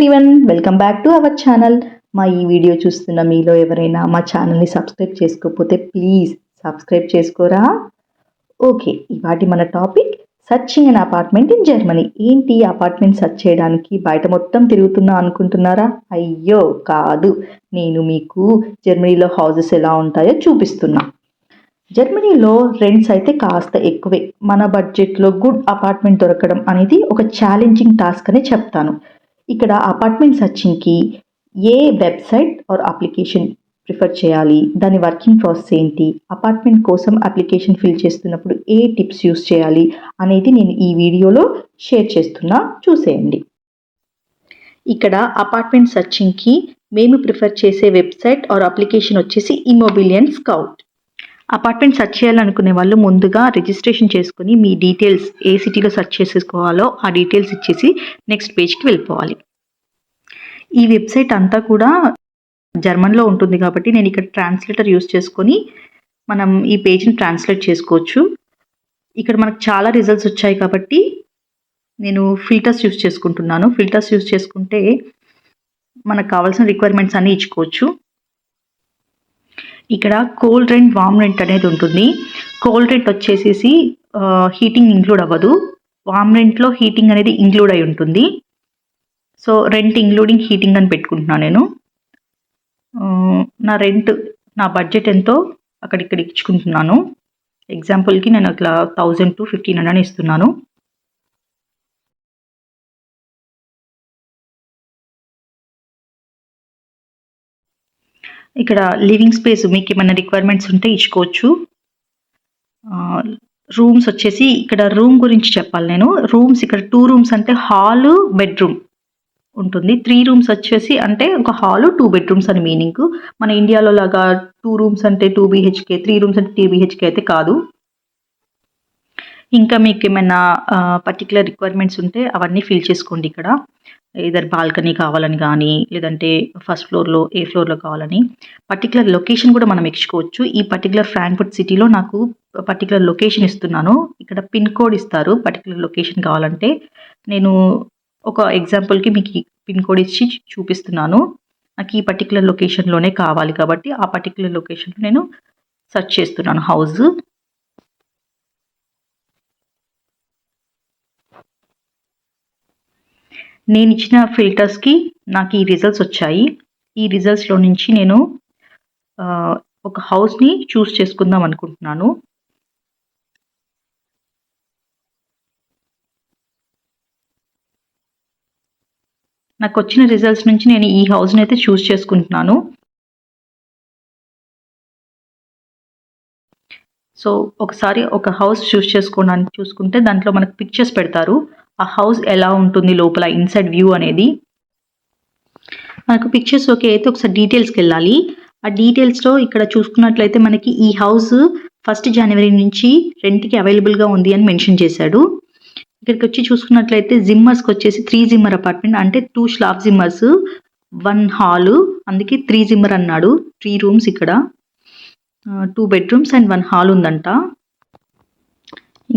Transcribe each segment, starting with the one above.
Everyone welcome back to our channel మా ఈ video చూస్తున్న మీలో ఎవరైనా మా ఛానల్ని సబ్స్క్రైబ్ చేసుకోకపోతే ప్లీజ్ సబ్స్క్రైబ్ చేసుకోరా? ఓకే ఇవాటి మన topic searching on apartment in Germany ఏంటి అపార్ట్మెంట్ సర్చ్ చేయడానికి? బయట మొత్తం తిరుగుతున్నా అనుకుంటున్నారా? అయ్యో కాదు. నేను మీకు జర్మనీలో హౌజెస్ ఎలా ఉంటాయో చూపిస్తున్నా. జర్మనీలో రెంట్స్ అయితే కాస్త ఎక్కువే. మన బడ్జెట్లో గుడ్ అపార్ట్మెంట్ దొరకడం అనేది ఒక ఛాలెంజింగ్ టాస్క్ అని చెప్తాను. ఇక్కడ అపార్ట్మెంట్ సర్చింగ్కి ఏ వెబ్సైట్ ఆర్ అప్లికేషన్ ప్రిఫర్ చేయాలి? దాని వర్కింగ్ ప్రాసెస్ ఏంటి? అపార్ట్మెంట్ కోసం అప్లికేషన్ ఫిల్ చేస్తున్నప్పుడు ఏ టిప్స్ యూస్ చేయాలి అనేది నేను ఈ వీడియోలో షేర్ చేస్తున్నా. చూసేయండి. ఇక్కడ అపార్ట్మెంట్ సర్చింగ్కి మేము ప్రిఫర్ చేసే వెబ్సైట్ ఆర్ అప్లికేషన్ వచ్చేసి ఇమోబిలియన్ స్కౌట్ అపార్ట్మెంట్ సెర్చ్ చేయాలనుకునే వాళ్ళు ముందుగా రిజిస్ట్రేషన్ చేసుకుని మీ డీటెయిల్స్ ఏ సిటీలో సెర్చ్ చేసేసుకోవాలో ఆ డీటెయిల్స్ ఇచ్చేసి నెక్స్ట్ పేజ్కి వెళ్ళిపోవాలి. ఈ వెబ్సైట్ అంతా కూడా జర్మన్లో ఉంటుంది కాబట్టి నేను ఇక్కడ ట్రాన్స్లేటర్ యూస్ చేసుకొని మనం ఈ పేజ్ని ట్రాన్స్లేట్ చేసుకోవచ్చు. ఇక్కడ మనకు చాలా రిజల్ట్స్ వచ్చాయి కాబట్టి నేను ఫిల్టర్స్ యూస్ చేసుకుంటున్నాను. ఫిల్టర్స్ యూస్ చేసుకుంటే మనకు కావాల్సిన రిక్వైర్మెంట్స్ అన్నీ ఇచ్చుకోవచ్చు. ఇక్కడ కోల్డ్ రెంట్ వామ్ రెంట్ అనేది ఉంటుంది. కోల్డ్ రెంట్ వచ్చేసేసి హీటింగ్ ఇంక్లూడ్ అవ్వదు. వామ్ రెంట్లో హీటింగ్ అనేది ఇంక్లూడ్ అయి ఉంటుంది. సో రెంట్ ఇంక్లూడింగ్ హీటింగ్ అని పెట్టుకుంటున్నాను నేను. నా రెంట్ నా బడ్జెట్ ఎంతో అక్కడిక్కడ ఇచ్చుకుంటున్నాను. ఎగ్జాంపుల్కి నేను అట్లా థౌజండ్ టు ఫిఫ్టీన్ హండ్రెడ్ అని ఇస్తున్నాను. ఇక్కడ లివింగ్ స్పేస్ మీకు ఏమైనా రిక్వైర్మెంట్స్ ఉంటే ఇచ్చుకోవచ్చు. రూమ్స్ వచ్చేసి ఇక్కడ రూమ్ గురించి చెప్పాలి నేను. రూమ్స్ ఇక్కడ టూ రూమ్స్ అంటే హాలు బెడ్రూమ్ ఉంటుంది. త్రీ రూమ్స్ వచ్చేసి అంటే ఒక హాల్ టూ బెడ్రూమ్స్ అని మీనింగ్. మన ఇండియాలో లాగా టూ రూమ్స్ అంటే టూ బీహెచ్కే త్రీ రూమ్స్ అంటే త్రీ బీహెచ్కే అయితే కాదు. ఇంకా మీకు ఏమైనా పర్టికులర్ రిక్వైర్మెంట్స్ ఉంటే అవన్నీ ఫిల్ చేసుకోండి ఇక్కడ. ఇదర్ బాల్కనీ కావాలని కానీ లేదంటే ఫస్ట్ ఫ్లోర్లో ఏ ఫ్లోర్లో కావాలని. పర్టికులర్ లొకేషన్ కూడా మనం ఎంచుకోవచ్చు ఈ పర్టికులర్ ఫ్రాంక్ఫర్ట్ సిటీలో నాకు పర్టికులర్ లొకేషన్ ఇస్తున్నాను. ఇక్కడ పిన్ కోడ్ ఇస్తారు పర్టికులర్ లొకేషన్ కావాలంటే. నేను ఒక ఎగ్జాంపుల్కి మీకు పిన్ కోడ్ ఇచ్చి చూపిస్తున్నాను. నాకు ఈ పర్టికులర్ లొకేషన్లోనే కావాలి కాబట్టి ఆ పర్టికులర్ లొకేషన్లో నేను సెర్చ్ చేస్తున్నాను హౌస్ నేను ఇచ్చిన ఫిల్టర్స్కి నాకు ఈ రిజల్ట్స్ వచ్చాయి. ఈ రిజల్ట్స్లో నుంచి నేను ఒక హౌస్ని చూస్ చేసుకుందాం అనుకుంటున్నాను. నాకు వచ్చిన రిజల్ట్స్ నుంచి నేను ఈ హౌస్ని అయితే చూస్ చేసుకుంటున్నాను. సో ఒకసారి ఒక హౌస్ చూస్ చేసుకోవడానికి చూసుకుంటే దాంట్లో మనకు పిక్చర్స్ పెడతారు. ఆ హౌస్ ఎలా ఉంటుంది లోపల ఇన్సైడ్ వ్యూ అనేది. మనకు పిక్చర్స్ ఓకే అయితే ఒకసారి డీటెయిల్స్కి వెళ్ళాలి. ఆ డీటెయిల్స్లో ఇక్కడ చూసుకున్నట్లయితే మనకి ఈ హౌస్ ఫస్ట్ జనవరి నుంచి రెంట్కి అవైలబుల్గా ఉంది అని మెన్షన్ చేశాడు. ఇక్కడికి వచ్చి చూసుకున్నట్లయితే జిమ్మర్స్కి వచ్చేసి త్రీ జిమ్మర్ అపార్ట్మెంట్ అంటే టూ స్లాబ్ జిమ్మర్స్ వన్ హాలు అందుకే త్రీ జిమ్మర్ అన్నాడు. త్రీ రూమ్స్ ఇక్కడ. Two bedrooms and one hall ఉందంట.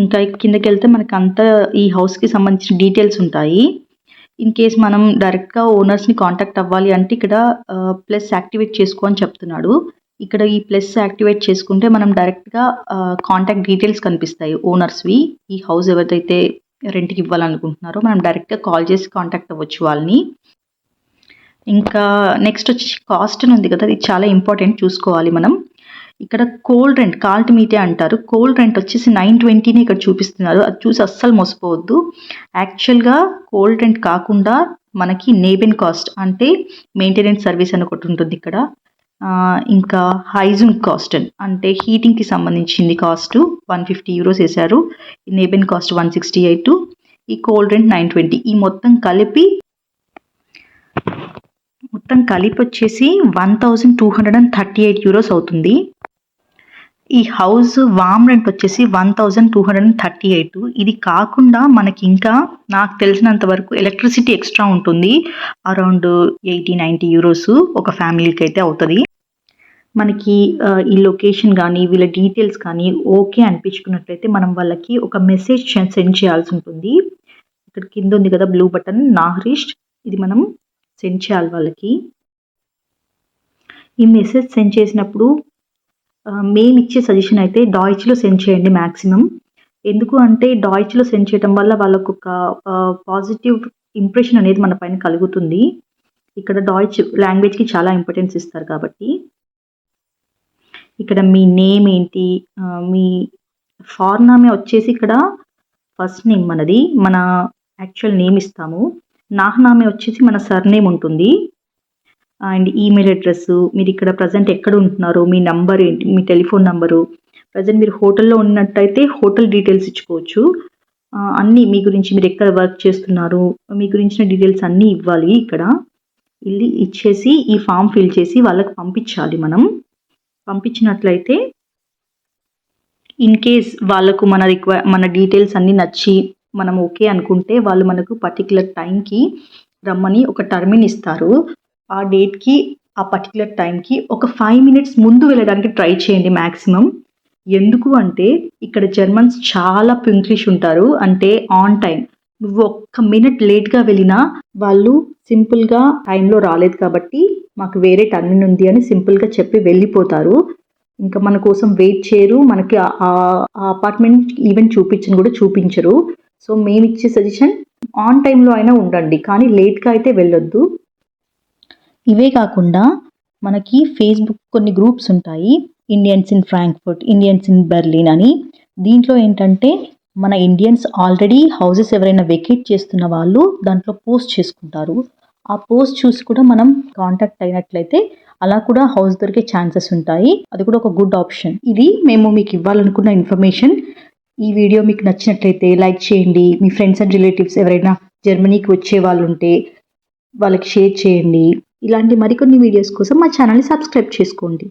ఇంకా కిందకి వెళ్తే మనకి అంతా ఈ హౌస్కి సంబంధించిన డీటెయిల్స్ ఉంటాయి. ఇన్ కేస్ మనం డైరెక్ట్గా ఓనర్స్ని కాంటాక్ట్ అవ్వాలి అంటే ఇక్కడ ప్లస్ యాక్టివేట్ చేసుకో అని చెప్తున్నాడు. ఇక్కడ ఈ ప్లస్ యాక్టివేట్ చేసుకుంటే మనం డైరెక్ట్గా కాంటాక్ట్ డీటెయిల్స్ కనిపిస్తాయి ఓనర్స్వి. ఈ హౌస్ ఎవరిదైతే రెంట్కి ఇవ్వాలనుకుంటున్నారో మనం డైరెక్ట్గా కాల్ చేసి కాంటాక్ట్ అవ్వచ్చు వాళ్ళని. ఇంకా నెక్స్ట్ వచ్చి కాస్ట్ అని ఉంది కదా ఇది చాలా ఇంపార్టెంట్ చూసుకోవాలి మనం. ఇక్కడ కోల్డ్ రెంట్ కాల్ట్ మీటే అంటారు. కోల్డ్ రెంట్ వచ్చేసి నైన్ ట్వంటీని ఇక్కడ చూపిస్తున్నారు. అది చూసి అస్సలు మోసపోవద్దు. యాక్చువల్గా కోల్డ్ రెంట్ కాకుండా మనకి నేబెన్ కాస్ట్ అంటే మెయింటెనెన్స్ సర్వీస్ అని ఒకటి ఉంటుంది ఇక్కడ. ఇంకా హైజూన్ కాస్ట్ అంటే హీటింగ్కి సంబంధించింది కాస్ట్ వన్ ఫిఫ్టీ యూరోస్ వేశారు. నేబెన్ కాస్ట్ వన్ సిక్స్టీ ఎయిట్ ఈ కోల్డ్ రెంట్ నైన్ ట్వంటీ ఈ మొత్తం కలిపి మొత్తం కలిపి వచ్చేసి one thousand two hundred and thirty eight euros అవుతుంది. ఈ హౌస్ వామ్ రెంట్ వచ్చేసి one thousand two hundred and thirty eight. ఇది కాకుండా మనకి ఇంకా నాకు తెలిసినంత వరకు ఎలక్ట్రిసిటీ ఎక్స్ట్రా ఉంటుంది. అరౌండ్ ఎయిటీ నైంటీ యూరోస్ ఒక ఫ్యామిలీకి అయితే అవుతుంది. మనకి ఈ లొకేషన్ కానీ వీళ్ళ డీటెయిల్స్ కానీ ఓకే అనిపించుకున్నట్లయితే మనం వాళ్ళకి ఒక మెసేజ్ సెండ్ చేయాల్సి ఉంటుంది. ఇక్కడ కింద ఉంది కదా బ్లూ బటన్ నాహరిస్ట్ ఇది మనం సెండ్ చేయాలి వాళ్ళకి. ఈ మెసేజ్ సెండ్ చేసినప్పుడు మేము ఇచ్చే సజెషన్ అయితే డాయిచ్లో సెండ్ చేయండి మ్యాక్సిమం ఎందుకు అంటే డాయిచ్లో సెండ్ చేయడం వల్ల వాళ్ళకు ఒక పాజిటివ్ ఇంప్రెషన్ అనేది మన పైన కలుగుతుంది. ఇక్కడ డాయిచ్ లాంగ్వేజ్కి చాలా ఇంపార్టెన్స్ ఇస్తారు కాబట్టి. ఇక్కడ మీ నేమ్ ఏంటి? మీ ఫార్నామే వచ్చేసి ఇక్కడ ఫస్ట్ నేమ్ మనది. మన యాక్చువల్ నేమ్ ఇస్తాము. నాహనామే వచ్చేసి మన సర్నేమ్ ఉంటుంది. అండ్ ఈమెయిల్ అడ్రస్ మీరు ఇక్కడ ప్రజెంట్ ఎక్కడ ఉంటున్నారు మీ నంబర్ ఏంటి మీ టెలిఫోన్ నంబరు ప్రజెంట్ మీరు హోటల్లో ఉన్నట్టయితే హోటల్ డీటెయిల్స్ ఇచ్చుకోవచ్చు. అన్నీ మీ గురించి మీరు ఎక్కడ వర్క్ చేస్తున్నారు మీ గురించిన డీటెయిల్స్ అన్నీ ఇవ్వాలి ఇక్కడ. ఇల్లి ఇచ్చేసి ఈ ఫామ్ ఫిల్ చేసి వాళ్ళకి పంపించాలి మనం. పంపించినట్లయితే ఇన్ కేస్ వాళ్ళకు మన రిక్వై మన డీటెయిల్స్ అన్నీ నచ్చి మనం ఓకే అనుకుంటే వాళ్ళు మనకు పర్టికులర్ టైంకి రమ్మని ఒక టర్మిన్ ఇస్తారు. ఆ డేట్కి ఆ పర్టికులర్ టైంకి ఒక ఫైవ్ మినిట్స్ ముందు వెళ్ళడానికి ట్రై చేయండి మ్యాక్సిమం ఎందుకు అంటే ఇక్కడ జర్మన్స్ చాలా పింక్లిష్ ఉంటారు. అంటే ఆన్ టైం నువ్వు ఒక్క మినిట్ లేట్గా వెళ్ళినా వాళ్ళు సింపుల్గా టైంలో రాలేదు కాబట్టి మాకు వేరే టర్మిన్ ఉంది అని సింపుల్గా చెప్పి వెళ్ళిపోతారు. ఇంకా మన కోసం వెయిట్ చేయరు. మనకి ఆ- ఆ అపార్ట్మెంట్ ఈవెన్ చూపించని కూడా చూపించరు. సో మేము ఇచ్చే సజెషన్ ఆన్ టైంలో అయినా ఉండండి. కానీ లేట్గా అయితే వెళ్ళొద్దు. ఇవే కాకుండా మనకి ఫేస్బుక్ కొన్ని గ్రూప్స్ ఉంటాయి. Indians in Frankfurt Indians in Berlin అని. దీంట్లో ఏంటంటే మన ఇండియన్స్ ఆల్రెడీ హౌసెస్ ఎవరైనా వెకేట్ చేస్తున్న వాళ్ళు దాంట్లో పోస్ట్ చేసుకుంటారు. ఆ పోస్ట్ చూసి కూడా మనం కాంటాక్ట్ అయినట్లయితే అలా కూడా హౌస్ దొరికే ఛాన్సెస్ ఉంటాయి. అది కూడా ఒక గుడ్ ఆప్షన్ ఇది మేము మీకు ఇవ్వాలనుకున్న ఇన్ఫర్మేషన్ ఈ వీడియో మీకు నచ్చినట్లయితే లైక్ చేయండి. మీ ఫ్రెండ్స్ అండ్ రిలేటివ్స్ ఎవరైనా జర్మనీకి వచ్చే వాళ్ళు ఉంటే వాళ్ళకి షేర్ చేయండి. ఇలాంటి మరికొన్ని వీడియోస్ కోసం మా ఛానల్ని సబ్స్క్రైబ్ చేసుకోండి.